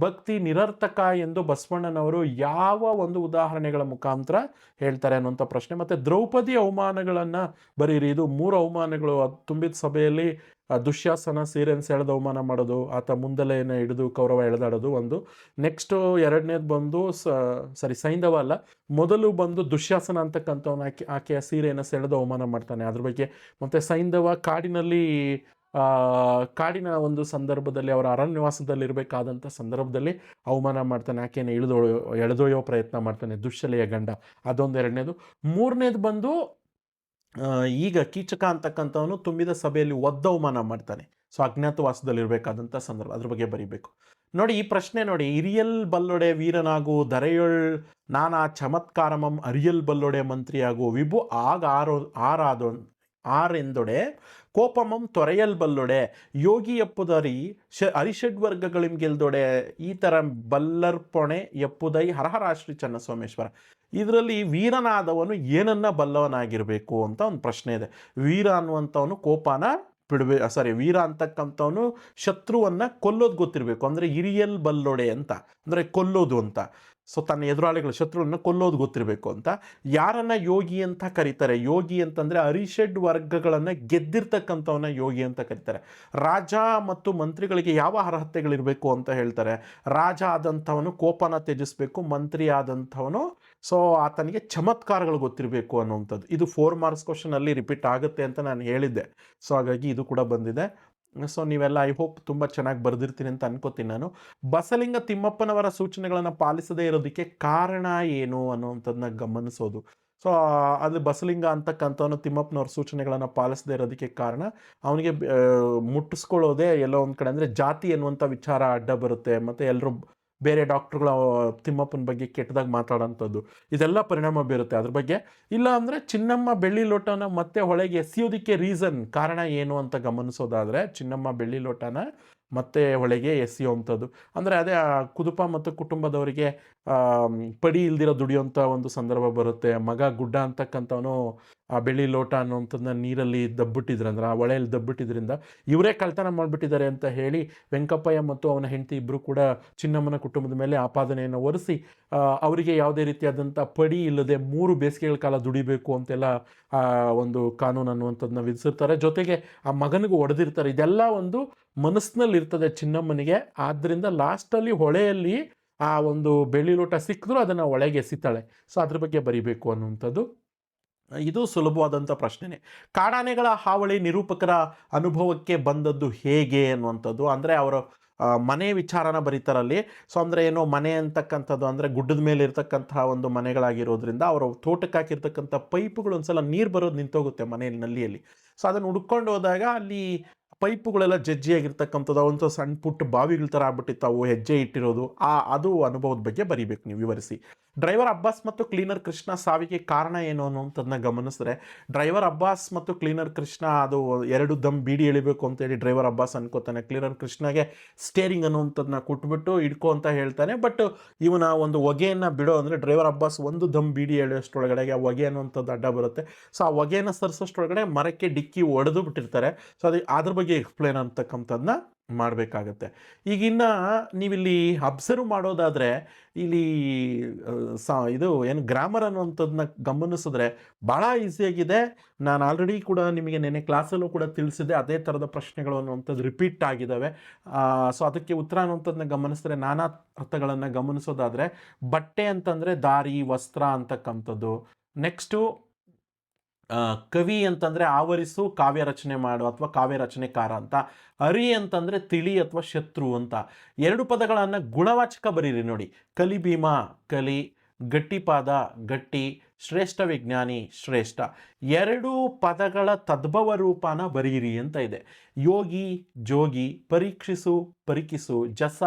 ಭಕ್ತಿ ನಿರರ್ಥಕ ಎಂದು ಬಸವಣ್ಣನವರು ಯಾವ ಒಂದು ಉದಾಹರಣೆಗಳ ಮುಖಾಂತರ ಹೇಳ್ತಾರೆ ಅನ್ನುವಂಥ ಪ್ರಶ್ನೆ. ಮತ್ತು ದ್ರೌಪದಿ ಅವಮಾನಗಳನ್ನು ಬರೀರಿ. ಇದು ಮೂರು ಅವಮಾನಗಳು. ತುಂಬಿದ ಸಭೆಯಲ್ಲಿ ದುಶ್ಯಾಸನ ಸೀರೆಯನ್ನು ಸೆಳೆದು ಅವಮಾನ ಮಾಡೋದು, ಆತ ಮುಂದಲೆಯನ್ನು ಹಿಡಿದು ಕೌರವ ಎಳೆದಾಡೋದು ಒಂದು. ನೆಕ್ಸ್ಟು ಎರಡನೇದು ಬಂದು ಸಾರಿ, ಸೈಂಧವ ಅಲ್ಲ. ಮೊದಲು ಬಂದು ದುಶ್ಯಾಸನ ಅಂತಕ್ಕಂಥವನ್ನ ಆಕೆ, ಆಕೆಯ ಸೀರೆಯನ್ನು ಸೆಳೆದು ಅವಮಾನ ಮಾಡ್ತಾನೆ. ಅದ್ರ ಬಗ್ಗೆ ಮತ್ತು ಸೈಂಧವ ಕಾಡಿನಲ್ಲಿ ಕಾಡಿನ ಒಂದು ಸಂದರ್ಭದಲ್ಲಿ ಅವರ ಅರಣ್ಯವಾಸದಲ್ಲಿರಬೇಕಾದಂಥ ಸಂದರ್ಭದಲ್ಲಿ ಅವಮಾನ ಮಾಡ್ತಾನೆ. ಆಕೆಯನ್ನು ಇಳಿದೊ ಎಳೆದೊಯ್ಯೋ ಪ್ರಯತ್ನ ಮಾಡ್ತಾನೆ. ದುಶ್ಶಲೆಯ ಗಂಡ. ಅದೊಂದು ಎರಡನೇದು. ಮೂರನೇದು ಬಂದು ಈಗ ಕೀಚಕ ಅಂತಕ್ಕಂಥವನು ತುಂಬಿದ ಸಭೆಯಲ್ಲಿ ಒದ್ದ ಅವಮಾನ ಮಾಡ್ತಾನೆ. ಸೊ, ಅಜ್ಞಾತವಾಸದಲ್ಲಿರಬೇಕಾದಂಥ ಸಂದರ್ಭ. ಅದ್ರ ಬಗ್ಗೆ ಬರೀಬೇಕು. ನೋಡಿ, ಈ ಪ್ರಶ್ನೆ ನೋಡಿ. ಇರಿಯಲ್ ಬಲ್ಲೊಡೆ ವೀರನಾಗು ದರೆಯೊಳ್ ನಾನಾ ಚಮತ್ಕಾರಮಂ ಅರಿಯಲ್ ಬಲ್ಲೊಡೆ ಮಂತ್ರಿಯಾಗು ವಿಭು ಆಗ ಆರೋ ಆರಾದೊ ಆರೆಂದೊಡೆ, ಕೋಪಮಂ ತೊರೆಯಲ್ ಬಲ್ಲೊಡೆ ಯೋಗಿ ಎಪ್ಪುದರಿ ಶ ಅರಿಷಡ್ ವರ್ಗಗಳಿಂ ಗೆಲ್ದೊಡೆ ಈ ಥರ ಬಲ್ಲರ್ಪೊಣೆ ಎಪ್ಪುದೈ ಹರಹರ ಶ್ರೀ ಚನ್ನಸೋಮೇಶ್ವರ. ಇದರಲ್ಲಿ ವೀರನಾದವನು ಏನನ್ನ ಬಲ್ಲವನಾಗಿರಬೇಕು ಅಂತ ಒಂದು ಪ್ರಶ್ನೆ ಇದೆ. ವೀರ ಅನ್ನುವಂಥವನು ಕೋಪನ ಬಿಡಬೇ ಸಾರಿ, ವೀರ ಅಂತಕ್ಕಂಥವನು ಶತ್ರುವನ್ನ ಕೊಲ್ಲೋದು ಗೊತ್ತಿರಬೇಕು. ಅಂದರೆ ಇರಿಯಲ್ ಬಲ್ಲೊಡೆ ಅಂತ. ಅಂದರೆ ಕೊಲ್ಲೋದು ಅಂತ. ಸೊ ತನ್ನ ಎದುರಾಳಿಗಳ ಶತ್ರುಗಳನ್ನು ಕೊಲ್ಲೋದು ಗೊತ್ತಿರಬೇಕು ಅಂತ. ಯಾರನ್ನ ಯೋಗಿ ಅಂತ ಕರೀತಾರೆ? ಯೋಗಿ ಅಂತಂದರೆ ಅರಿಷಡ್ ವರ್ಗಗಳನ್ನು ಗೆದ್ದಿರ್ತಕ್ಕಂಥವನ್ನ ಯೋಗಿ ಅಂತ ಕರೀತಾರೆ. ರಾಜ ಮತ್ತು ಮಂತ್ರಿಗಳಿಗೆ ಯಾವ ಅರ್ಹತೆಗಳಿರಬೇಕು ಅಂತ ಹೇಳ್ತಾರೆ? ರಾಜ ಆದಂಥವನು ಕೋಪನ ತ್ಯಜಿಸಬೇಕು, ಮಂತ್ರಿ ಆದಂಥವನು, ಸೊ ಆತನಿಗೆ ಚಮತ್ಕಾರಗಳು ಗೊತ್ತಿರಬೇಕು ಅನ್ನುವಂಥದ್ದು. ಇದು ಫೋರ್ ಮಾರ್ಕ್ಸ್ ಕ್ವಶನಲ್ಲಿ ರಿಪೀಟ್ ಆಗುತ್ತೆ ಅಂತ ನಾನು ಹೇಳಿದ್ದೆ. ಸೊ ಹಾಗಾಗಿ ಇದು ಕೂಡ ಬಂದಿದೆ. ಸೊ ನೀವೆಲ್ಲ ಐ ಹೋಪ್ ತುಂಬ ಚೆನ್ನಾಗಿ ಬರೆದಿರ್ತೀನಿ ಅಂತ ಅನ್ಕೋತೀನಿ ನಾನು. ಬಸಲಿಂಗ ತಿಮ್ಮಪ್ಪನವರ ಸೂಚನೆಗಳನ್ನು ಪಾಲಿಸದೇ ಇರೋದಕ್ಕೆ ಕಾರಣ ಏನು ಅನ್ನುವಂಥದ್ದನ್ನ ಗಮನಿಸೋದು. ಸೊ ಅದು ಬಸಲಿಂಗ ಅಂತಕ್ಕಂಥವನು ತಿಮ್ಮಪ್ಪನವ್ರ ಸೂಚನೆಗಳನ್ನು ಪಾಲಿಸದೇ ಇರೋದಕ್ಕೆ ಕಾರಣ. ಅವನಿಗೆ ಮುಟ್ಟಿಸ್ಕೊಳ್ಳೋದೇ ಎಲ್ಲೋ ಒಂದು ಕಡೆ ಅಂದರೆ ಜಾತಿ ಎನ್ನುವಂಥ ವಿಚಾರ ಅಡ್ಡ ಬರುತ್ತೆ. ಮತ್ತು ಎಲ್ಲರೂ ಬೇರೆ ಡಾಕ್ಟ್ರುಗಳು ತಿಮ್ಮಪ್ಪನ ಬಗ್ಗೆ ಕೆಟ್ಟದಾಗಿ ಮಾತಾಡೋಂಥದ್ದು, ಇದೆಲ್ಲ ಪರಿಣಾಮ ಬೀರುತ್ತೆ. ಅದ್ರ ಬಗ್ಗೆ ಇಲ್ಲ ಅಂದರೆ ಚಿನ್ನಮ್ಮ ಬೆಳ್ಳಿ ಲೋಟನ ಮತ್ತೆ ಹೊಳೆಗೆ ಎಸೆಯೋದಕ್ಕೆ ರೀಸನ್ ಕಾರಣ ಏನು ಅಂತ ಗಮನಿಸೋದಾದರೆ ಚಿನ್ನಮ್ಮ ಬೆಳ್ಳಿ ಲೋಟನ ಮತ್ತೆ ಹೊಳೆಗೆ ಎಸೆಯುವಂಥದ್ದು. ಅಂದರೆ ಅದೇ ಆ ಕುದುಪ ಮತ್ತು ಕುಟುಂಬದವರಿಗೆ ಪಡಿ ಇಲ್ದಿರೋ ದುಡಿಯೋಂಥ ಒಂದು ಸಂದರ್ಭ ಬರುತ್ತೆ. ಮಗ ಗುಡ್ಡ ಅಂತಕ್ಕಂಥವನು ಆ ಬೆಳ್ಳಿ ಲೋಟ ಅನ್ನುವಂಥದ್ದನ್ನ ನೀರಲ್ಲಿ ದಬ್ಬಿಟ್ಟಿದ್ರೆ. ಅಂದ್ರೆ ಆ ಹೊಳೆಯಲ್ಲಿ ದಬ್ಬಿಟ್ಟಿದ್ರಿಂದ ಇವರೇ ಕಳ್ತನ ಮಾಡಿಬಿಟ್ಟಿದ್ದಾರೆ ಅಂತ ಹೇಳಿ ವೆಂಕಪ್ಪಯ್ಯ ಮತ್ತು ಅವನ ಹೆಂಡತಿ ಇಬ್ಬರು ಕೂಡ ಚಿನ್ನಮ್ಮನ ಕುಟುಂಬದ ಮೇಲೆ ಆಪಾದನೆಯನ್ನು ಹೊರಿಸಿ ಅವರಿಗೆ ಯಾವುದೇ ರೀತಿಯಾದಂಥ ಪಡಿ ಇಲ್ಲದೆ ಮೂರು ಬೇಸಿಗೆಗಳ ಕಾಲ ದುಡಿಬೇಕು ಅಂತೆಲ್ಲ ಒಂದು ಕಾನೂನು ಅನ್ನುವಂಥದ್ದನ್ನ ವಿಧಿಸಿರ್ತಾರೆ. ಜೊತೆಗೆ ಆ ಮಗನಿಗೂ ಒಡೆದಿರ್ತಾರೆ. ಇದೆಲ್ಲ ಒಂದು ಮನಸ್ಸಿನಲ್ಲಿ ಇರ್ತದೆ ಚಿನ್ನಮ್ಮನಿಗೆ. ಆದ್ದರಿಂದ ಲಾಸ್ಟಲ್ಲಿ ಹೊಳೆಯಲ್ಲಿ ಆ ಒಂದು ಬೆಳ್ಳಿ ಲೋಟ ಸಿಕ್ಕಿದ್ರು ಅದನ್ನು ಒಳಗೆ ಎಸಿತಾಳೆ. ಸೊ, ಅದ್ರ ಬಗ್ಗೆ ಬರಿಬೇಕು ಅನ್ನುವಂಥದ್ದು. ಇದು ಸುಲಭವಾದಂಥ ಪ್ರಶ್ನೆನೇ. ಕಾಡಾನೆಗಳ ಹಾವಳಿ ನಿರೂಪಕರ ಅನುಭವಕ್ಕೆ ಬಂದದ್ದು ಹೇಗೆ ಅನ್ನುವಂಥದ್ದು. ಅಂದರೆ ಅವರು ಮನೆ ವಿಚಾರನ ಬರೀತಾರಲ್ಲಿ ಸೊ, ಅಂದರೆ ಏನೋ ಮನೆ ಅಂತಕ್ಕಂಥದ್ದು, ಅಂದರೆ ಗುಡ್ಡದ ಮೇಲೆ ಇರ್ತಕ್ಕಂತಹ ಒಂದು ಮನೆಗಳಾಗಿರೋದ್ರಿಂದ ಅವರು ತೋಟಕ್ಕೆ ಹಾಕಿರ್ತಕ್ಕಂಥ ಪೈಪ್ಗಳು ಒಂದ್ಸಲ ನೀರು ಬರೋದು ನಿಂತೋಗುತ್ತೆ ಮನೆಯಲ್ಲಿ, ನಲ್ಲಿಯಲ್ಲಿ. ಸೊ, ಅದನ್ನು ಹುಡ್ಕೊಂಡು ಹೋದಾಗ ಅಲ್ಲಿ ಪೈಪುಗಳೆಲ್ಲ ಜಜ್ಜಿಯಾಗಿರ್ತಕ್ಕಂಥದ್ದು ಒಂದು ಸಣ್ಣ ಪುಟ್ಟ ಬಾವಿಗಳ ಥರ ಆಗ್ಬಿಟ್ಟಿತ್ತು. ಹೆಜ್ಜೆ ಇಟ್ಟಿರೋದು. ಆ, ಅದು ಅನುಭವದ ಬಗ್ಗೆ ಬರಿಬೇಕು ನೀವು ವಿವರಿಸಿ. ಡ್ರೈವರ್ ಅಬ್ಬಾಸ್ ಮತ್ತು ಕ್ಲೀನರ್ ಕೃಷ್ಣ ಸಾವಿಗೆ ಕಾರಣ ಏನು ಅನ್ನುವಂಥದ್ದನ್ನ ಗಮನಿಸಿದ್ರೆ, ಡ್ರೈವರ್ ಅಬ್ಬಾಸ್ ಮತ್ತು ಕ್ಲೀನರ್ ಕೃಷ್ಣ ಅದು ಎರಡು ದಮ್ ಬೀಡಿ ಎಳಿಬೇಕು ಅಂತೇಳಿ ಡ್ರೈವರ್ ಅಬ್ಬಾಸ್ ಅನ್ಕೋತಾನೆ. ಕ್ಲೀನರ್ ಕೃಷ್ಣಗೆ ಸ್ಟೇರಿಂಗ್ ಅನ್ನುವಂಥದ್ದನ್ನ ಕೊಟ್ಬಿಟ್ಟು ಇಡ್ಕೋ ಅಂತ ಹೇಳ್ತಾನೆ. ಬಟ್ ಇವನ ಒಂದು ಹೊಗೆಯನ್ನು ಬಿಡೋ ಅಂದರೆ ಡ್ರೈವರ್ ಅಬ್ಬಾಸ್ ಒಂದು ದಮ್ ಬೀಡಿ ಎಳೆಯೋಷ್ಟೊಳಗಡೆಗೆ ಆ ಹೊಗೆ ಅನ್ನುವಂಥದ್ದು ಅಡ್ಡ ಬರುತ್ತೆ. ಸೊ, ಆ ಹೊಗೆಯನ್ನು ಸರಿಸೋಷ್ಟೊಳಗಡೆ ಮರಕ್ಕೆ ಡಿಕ್ಕಿ ಒಡೆದು ಬಿಟ್ಟಿರ್ತಾರೆ. ಸೊ, ಅದು, ಅದ್ರ ಬಗ್ಗೆ ಎಕ್ಸ್ಪ್ಲೇನ್ ಅಂತಕ್ಕಂಥದ್ದನ್ನ ಮಾಡಬೇಕಾಗತ್ತೆ. ಈಗಿನ್ನ ನೀವಿಲ್ಲಿ ಅಬ್ಸರ್ವ್ ಮಾಡೋದಾದರೆ, ಇಲ್ಲಿ ಸಾ, ಇದು ಏನು ಗ್ರಾಮರ್ ಅನ್ನುವಂಥದ್ದನ್ನ ಗಮನಿಸಿದ್ರೆ ಭಾಳ ಈಸಿಯಾಗಿದೆ ನಾನು ಆಲ್ರೆಡಿ ಕೂಡ ನಿಮಗೆ ನೆನೆ ಕ್ಲಾಸಲ್ಲೂ ಕೂಡ ತಿಳಿಸಿದೆ ಅದೇ ಥರದ ಪ್ರಶ್ನೆಗಳು ಅನ್ನುವಂಥದ್ದು ರಿಪೀಟ್ ಆಗಿದ್ದಾವೆ. ಸೊ ಅದಕ್ಕೆ ಉತ್ತರ ಅನ್ನುವಂಥದ್ದನ್ನ ಗಮನಿಸಿದ್ರೆ ನಾನಾ ಅರ್ಥಗಳನ್ನು ಗಮನಿಸೋದಾದರೆ ಬಟ್ಟೆ ಅಂತಂದರೆ ದಾರಿ, ವಸ್ತ್ರ ಅಂತಕ್ಕಂಥದ್ದು. ನೆಕ್ಸ್ಟು ಕವಿ ಅಂತಂದರೆ ಆವರಿಸು, ಕಾವ್ಯ ರಚನೆ ಮಾಡು ಅಥವಾ ಕಾವ್ಯ ರಚನೆಕಾರ ಅಂತ. ಅರಿ ಅಂತಂದರೆ ತಿಳಿ ಅಥವಾ ಶತ್ರು ಅಂತ. ಎರಡು ಪದಗಳನ್ನು ಗುಣವಾಚಕ ಬರೀರಿ ನೋಡಿ. ಕಲಿಭೀಮ ಕಲಿ ಗಟ್ಟಿಪಾದ ಗಟ್ಟಿ, ಶ್ರೇಷ್ಠ ವಿಜ್ಞಾನಿ, ಶ್ರೇಷ್ಠ. ಎರಡು ಪದಗಳ ತದ್ಭವ ರೂಪಾನ ಬರೀರಿ ಅಂತ ಇದೆ. ಯೋಗಿ, ಜೋಗಿ, ಪರೀಕ್ಷಿಸು, ಪರಿಕಿಸು, ಜಸ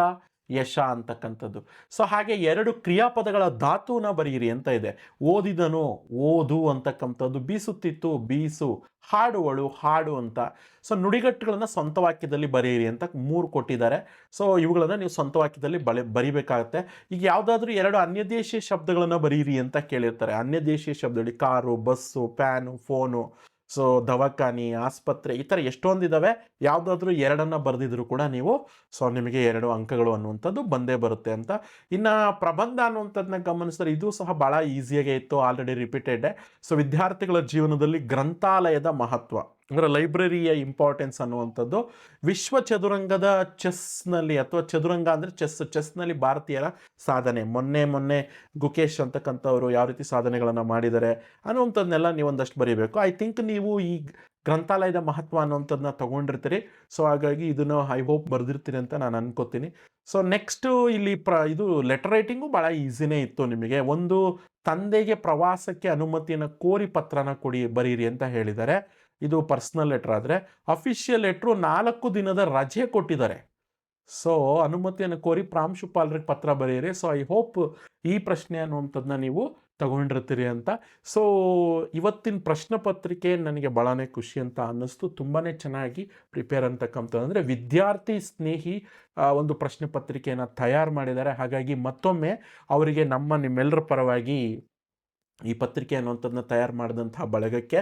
ಯಶ ಅಂತಕ್ಕಂಥದ್ದು. ಸೊ ಹಾಗೆ ಎರಡು ಕ್ರಿಯಾಪದಗಳ ಧಾತುನ ಬರೀರಿ ಅಂತ ಇದೆ. ಓದಿದನು ಓದು ಅಂತಕ್ಕಂಥದ್ದು, ಬೀಸುತ್ತಿತ್ತು ಬೀಸು, ಹಾಡುವಳು ಹಾಡು ಅಂತ. ಸೊ ನುಡಿಗಟ್ಟುಗಳನ್ನು ಸ್ವಂತ ವಾಕ್ಯದಲ್ಲಿ ಬರೆಯಿರಿ ಅಂತ ಮೂರು ಕೊಟ್ಟಿದ್ದಾರೆ. ಸೊ ಇವುಗಳನ್ನು ನೀವು ಸ್ವಂತ ವಾಕ್ಯದಲ್ಲಿ ಬಳೆ, ಬರಿಬೇಕಾಗತ್ತೆ. ಈಗ ಯಾವುದಾದ್ರೂ ಎರಡು ಅನ್ಯದೇಶೀಯ ಶಬ್ದಗಳನ್ನು ಬರೀರಿ ಅಂತ ಕೇಳಿರ್ತಾರೆ. ಅನ್ಯದೇಶೀಯ ಶಬ್ದಗಳು car, bus, fan, phone. So ದವಾಖಾನಿ, ಆಸ್ಪತ್ರೆ ಈ ಥರ ಎಷ್ಟೊಂದಿದ್ದಾವೆ ಯಾವುದಾದ್ರೂ ಎರಡನ್ನು ಬರೆದಿದ್ರು ಕೂಡ ನೀವು, ಸೊ ನಿಮಗೆ ಎರಡು ಅಂಕಗಳು ಅನ್ನುವಂಥದ್ದು ಬಂದೇ ಬರುತ್ತೆ ಅಂತ. ಇನ್ನು ಪ್ರಬಂಧ ಅನ್ನುವಂಥದ್ದನ್ನ ಗಮನಿಸಿದ್ರೆ ಇದು ಸಹ ಭಾಳ ಈಸಿಯಾಗೇ ಇತ್ತು ಆಲ್ರೆಡಿ ರಿಪೀಟೆಡ್ ಸೊ ವಿದ್ಯಾರ್ಥಿಗಳ ಜೀವನದಲ್ಲಿ ಗ್ರಂಥಾಲಯದ ಮಹತ್ವ. ಅಂದರೆ ಲೈಬ್ರರಿಯ ಇಂಪಾರ್ಟೆನ್ಸ್ ಅನ್ನುವಂಥದ್ದು. ವಿಶ್ವ ಚದುರಂಗದ ಚೆಸ್ನಲ್ಲಿ ಅಥವಾ ಚದುರಂಗ ಅಂದರೆ ಚೆಸ್, ಚೆಸ್ನಲ್ಲಿ ಭಾರತೀಯರ ಸಾಧನೆ. ಮೊನ್ನೆ ಮೊನ್ನೆ ಗುಕೇಶ್ ಅಂತಕ್ಕಂಥವ್ರು ಯಾವ ರೀತಿ ಸಾಧನೆಗಳನ್ನು ಮಾಡಿದ್ದಾರೆ ಅನ್ನುವಂಥದ್ದನ್ನೆಲ್ಲ ನೀವು ಒಂದಷ್ಟು ಬರೀಬೇಕು. ಐ ಥಿಂಕ್ ನೀವು ಈ ಗ್ರಂಥಾಲಯದ ಮಹತ್ವ ಅನ್ನುವಂಥದ್ದನ್ನ ತಗೊಂಡಿರ್ತೀರಿ. ಸೊ ಹಾಗಾಗಿ ಇದನ್ನು ಐ ಹೋಪ್ ಬರೆದಿರ್ತೀರಿ ಅಂತ ನಾನು ಅನ್ಕೋತೀನಿ. ಸೊ ನೆಕ್ಸ್ಟು ಇಲ್ಲಿ ಪ್ರ, ಇದು ಲೆಟರ್ ರೈಟಿಂಗು ಭಾಳ ಈಸಿನೇ ಇತ್ತು ನಿಮಗೆ. ಒಂದು ತಂದೆಗೆ ಪ್ರವಾಸಕ್ಕೆ ಅನುಮತಿಯನ್ನು ಕೋರಿ ಪತ್ರನ ಕೊಡಿ, ಬರೀರಿ ಅಂತ ಹೇಳಿದ್ದಾರೆ. ಇದು ಪರ್ಸ್ನಲ್ ಲೆಟ್ರ್ ಆದರೆ ಅಫಿಷಿಯಲ್ ಲೆಟ್ರು ನಾಲ್ಕು ದಿನದ ರಜೆ ಕೊಟ್ಟಿದ್ದಾರೆ. ಸೊ ಅನುಮತಿಯನ್ನು ಕೋರಿ ಪ್ರಾಂಶುಪಾಲರಿಗೆ ಪತ್ರ ಬರೆಯಿರಿ. ಸೊ ಐ ಹೋಪ್ ಈ ಪ್ರಶ್ನೆ ಅನ್ನುವಂಥದ್ದನ್ನ ನೀವು ತಗೊಂಡಿರ್ತೀರಿ ಅಂತ. ಸೊ ಇವತ್ತಿನ ಪ್ರಶ್ನೆ ಪತ್ರಿಕೆ ನನಗೆ ಭಾಳನೇ ಖುಷಿ ಅಂತ ಅನ್ನಿಸ್ತು. ತುಂಬಾ ಚೆನ್ನಾಗಿ ಪ್ರಿಪೇರ್ ಅಂತಕ್ಕಂಥದ್ದು. ಅಂದರೆ ವಿದ್ಯಾರ್ಥಿ ಸ್ನೇಹಿ ಒಂದು ಪ್ರಶ್ನೆ ಪತ್ರಿಕೆಯನ್ನು ತಯಾರು ಮಾಡಿದ್ದಾರೆ. ಹಾಗಾಗಿ ಮತ್ತೊಮ್ಮೆ ಅವರಿಗೆ ನಮ್ಮ ನಿಮ್ಮೆಲ್ಲರ ಪರವಾಗಿ ಈ ಪತ್ರಿಕೆ ಅನ್ನುವಂಥದ್ದನ್ನ ತಯಾರು ಮಾಡಿದಂತಹ ಬಳಗಕ್ಕೆ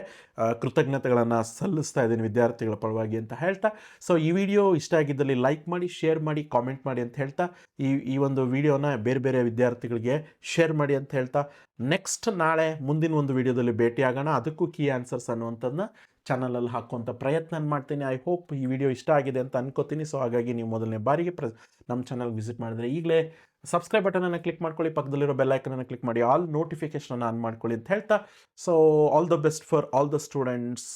ಕೃತಜ್ಞತೆಗಳನ್ನು ಸಲ್ಲಿಸ್ತಾ ಇದ್ದೀನಿ ವಿದ್ಯಾರ್ಥಿಗಳ ಪರವಾಗಿ ಅಂತ ಹೇಳ್ತಾ. ಸೊ ಈ ವಿಡಿಯೋ ಇಷ್ಟ ಆಗಿದ್ದಲ್ಲಿ ಲೈಕ್ ಮಾಡಿ ಶೇರ್ ಮಾಡಿ ಕಾಮೆಂಟ್ ಮಾಡಿ ಅಂತ ಹೇಳ್ತಾ. ಈ ಈ ಒಂದು ವಿಡಿಯೋನ ಬೇರೆ ಬೇರೆ ವಿದ್ಯಾರ್ಥಿಗಳಿಗೆ ಶೇರ್ ಮಾಡಿ ಅಂತ ಹೇಳ್ತಾ. ನೆಕ್ಸ್ಟ್ ನಾಳೆ ಮುಂದಿನ ಒಂದು ವಿಡಿಯೋದಲ್ಲಿ ಭೇಟಿಯಾಗೋಣ. ಅದಕ್ಕೂ ಕೀ ಆನ್ಸರ್ಸ್ ಅನ್ನುವಂಥದ್ದನ್ನ ಚಾನಲಲ್ಲಿ ಹಾಕುವಂಥ ಪ್ರಯತ್ನ ಮಾಡ್ತೀನಿ. ಐ ಹೋಪ್ ಈ ವಿಡಿಯೋ ಇಷ್ಟ ಆಗಿದೆ ಅಂತ ಅನ್ಕೋತೀನಿ. ಸೊ ಹಾಗಾಗಿ ನೀವು ಮೊದಲನೇ ಬಾರಿಗೆ ಪ್ರ, ನಮ್ಮ ಚಾನಲ್ಗೆ ವಿಸಿಟ್ ಮಾಡಿದ್ರೆ ಈಗಲೇ ಸಬ್ಸ್ಕ್ರೈಬ್ ಬಟನನ್ನು ಕ್ಲಿಕ್ ಮಾಡ್ಕೊಳ್ಳಿ, ಪಕ್ಕದಲ್ಲಿರೋ ಬೆಲ್ ಐಕನನ್ನು ಕ್ಲಿಕ್ ಮಾಡಿ ಆಲ್ ನೋಟಿಫಿಕೇಶನ್ ಆನ್ ಮಾಡ್ಕೊಳ್ಳಿ ಅಂತ ಹೇಳ್ತಾ. So all the best for all the students